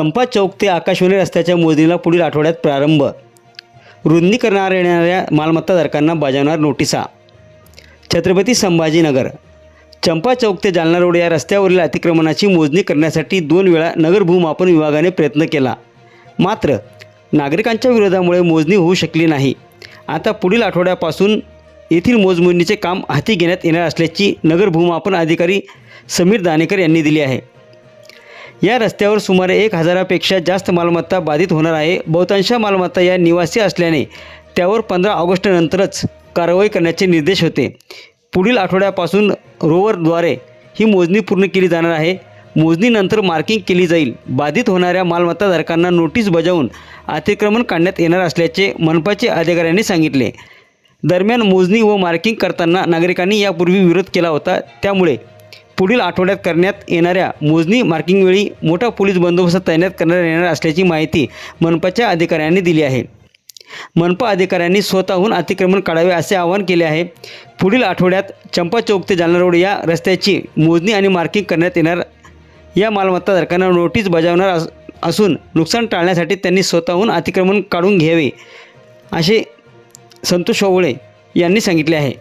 चंपा चौक ते आकाशवाणी रस्त्याच्या मोजणीला पुढील आठवड्यात प्रारंभ. रुंदी करणार येणाऱ्या मालमत्ताधारकांना बजावणार नोटिसा. छत्रपती संभाजीनगर. चंपा चौक ते जालना रोड या रस्त्यावरील अतिक्रमणाची मोजणी करण्यासाठी दोन वेळा नगर भूमापन विभागाने प्रयत्न केला. मात्र नागरिकांच्या विरोधामुळे मोजणी होऊ शकली नाही. आता पुढील आठवड्यापासून येथील मोजमोजणीचे काम हाती घेण्यात येणार असल्याची नगर भूमापन अधिकारी समीर दानेकर यांनी दिली आहे. या रस्त्यावर सुमारे एक हजारापेक्षा जास्त मालमत्ता बाधित होणार आहे. बहुतांश मालमत्ता या निवासी असल्याने त्यावर पंधरा ऑगस्टनंतरच कारवाई करण्याचे निर्देश होते. पुढील आठवड्यापासून रोवरद्वारे ही मोजणी पूर्ण केली जाणार आहे. मोजणीनंतर मार्किंग केली जाईल. बाधित होणाऱ्या मालमत्ताधारकांना नोटीस बजावून अतिक्रमण काढण्यात येणार असल्याचे मनपाचे अधिकाऱ्यांनी सांगितले. दरम्यान मोजणी व मार्किंग करताना नागरिकांनी यापूर्वी विरोध केला होता. त्यामुळे पुढील आठवड्यात करण्यात येणाऱ्या मोजणी मार्किंगवेळी मोठा पोलीस बंदोबस्त तैनात करण्यात येणार असल्याची माहिती मनपाच्या अधिकाऱ्यांनी दिली आहे. मनपा अधिकाऱ्यांनी स्वतःहून अतिक्रमण काढावे असे आवाहन केले आहे. पुढील आठवड्यात चंपा चौक ते जालना रोड या रस्त्याची मोजणी आणि मार्किंग करण्यात येणार. या मालमत्ताधारकांना नोटीस बजावणार अस असून नुकसान टाळण्यासाठी त्यांनी स्वतःहून अतिक्रमण काढून घ्यावे असे संतोष ओवळे यांनी सांगितले आहे.